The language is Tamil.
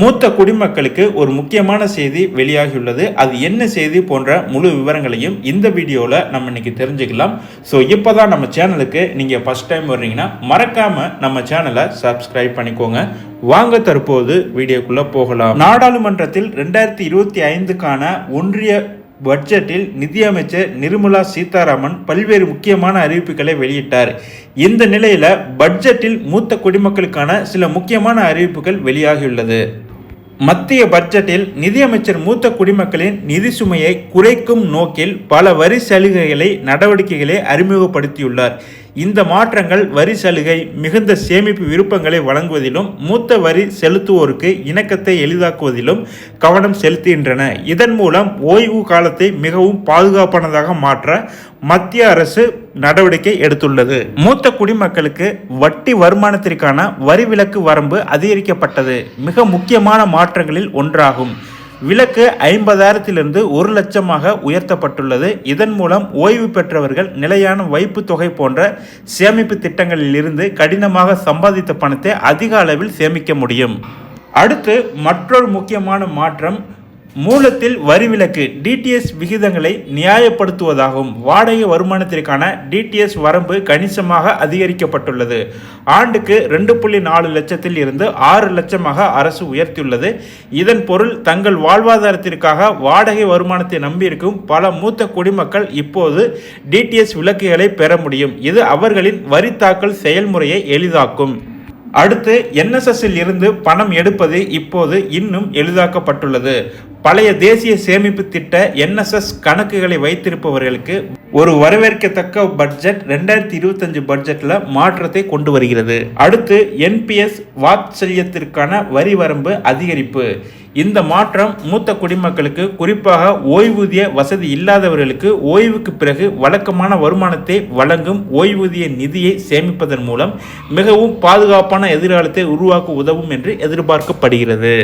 மூத்த குடிமக்களுக்கு ஒரு முக்கியமான செய்தி வெளியாகியுள்ளது. அது என்ன செய்தி போன்ற முழு விவரங்களையும் இந்த வீடியோவில் நம்ம இன்னைக்கு தெரிஞ்சுக்கலாம். ஸோ இப்போ தான் நம்ம சேனலுக்கு நீங்கள் ஃபஸ்ட் டைம் வர்றீங்கன்னா மறக்காமல் நம்ம சேனலை சப்ஸ்கிரைப் பண்ணிக்கோங்க. வாங்க தற்போது வீடியோக்குள்ளே போகலாம். நாடாளுமன்றத்தில் ரெண்டாயிரத்தி இருபத்தி ஐந்துக்கான ஒன்றிய பட்ஜெட்டில் நிதியமைச்சர் நிர்மலா சீதாராமன் பல்வேறு முக்கியமான அறிவிப்புகளை வெளியிட்டார். இந்த நிலையில் பட்ஜெட்டில் மூத்த குடிமக்களுக்கான சில முக்கியமான அறிவிப்புகள் வெளியாகியுள்ளது. மத்திய பட்ஜெட்டில் நிதியமைச்சர் மூத்த குடிமக்களின் நிதி சுமையை குறைக்கும் நோக்கில் பல வரி சலுகைகளை நடவடிக்கைகளை அறிமுகப்படுத்தியுள்ளார். இந்த மாற்றங்கள் வரி சலுகை மிகுந்த சேமிப்பு விருப்பங்களை வழங்குவதிலும் மூத்த வரி செலுத்துவோருக்கு இணக்கத்தை எளிதாக்குவதிலும் கவனம் செலுத்துகின்றன. இதன் மூலம் ஓய்வு காலத்தை மிகவும் பாதுகாப்பானதாக மாற்ற மத்திய அரசு நடவடிக்கை எடுத்துள்ளது. மூத்த குடிமக்களுக்கு வட்டி வருமானத்திற்கான வரி விலக்கு வரம்பு அதிகரிக்கப்பட்டது. மிக முக்கியமான மாற்றங்களில் ஒன்றாகும். விலக்கு ஐம்பதாயிரத்திலிருந்து ஒரு லட்சமாக உயர்த்தப்பட்டுள்ளது. இதன் மூலம் ஓய்வு பெற்றவர்கள் நிலையான வைப்பு தொகை போன்ற சேமிப்பு திட்டங்களில் இருந்து கடினமாக சம்பாதித்த பணத்தை அதிக அளவில் சேமிக்க முடியும். அடுத்து மற்றொரு முக்கியமான மாற்றம் மூலத்தில் வரிவிலக்கு டிடிஎஸ் விகிதங்களை நியாயப்படுத்துவதாகும். வாடகை வருமானத்திற்கான டிடிஎஸ் வரம்பு கணிசமாக அதிகரிக்கப்பட்டுள்ளது. ஆண்டுக்கு ரெண்டு புள்ளி நாலு லட்சத்தில் இருந்து ஆறு லட்சமாக அரசு உயர்த்தியுள்ளது. இதன் பொருள் தங்கள் வாழ்வாதாரத்திற்காக வாடகை வருமானத்தை நம்பியிருக்கும் பல மூத்த குடிமக்கள் இப்போது டிடிஎஸ் விலக்குகளை பெற முடியும். இது அவர்களின் வரி தாக்கல் செயல்முறையை எளிதாக்கும். அடுத்து என்எஸ்எஸ்ஸில் இருந்து பணம் எடுப்பது இப்போது இன்னும் எளிதாக்கப்பட்டுள்ளது. பழைய தேசிய சேமிப்பு திட்ட என்எஸ்எஸ் கணக்குகளை வைத்திருப்பவர்களுக்கு ஒரு வரவேற்கத்தக்க பட்ஜெட் ரெண்டாயிரத்தி இருபத்தஞ்சு பட்ஜெட்டில் மாற்றத்தை கொண்டு வருகிறது. அடுத்து என்பிஎஸ் வாத்சல்யத்திற்கான வரி வரம்பு அதிகரிப்பு. இந்த மாற்றம் மூத்த குடிமக்களுக்கு குறிப்பாக ஓய்வூதிய வசதி இல்லாதவர்களுக்கு ஓய்வுக்கு பிறகு வழக்கமான வருமானத்தை வழங்கும் ஓய்வூதிய நிதியை சேமிப்பதன் மூலம் மிகவும் பாதுகாப்பான எதிர்காலத்தை உருவாக்க உதவும் என்று எதிர்பார்க்கப்படுகிறது.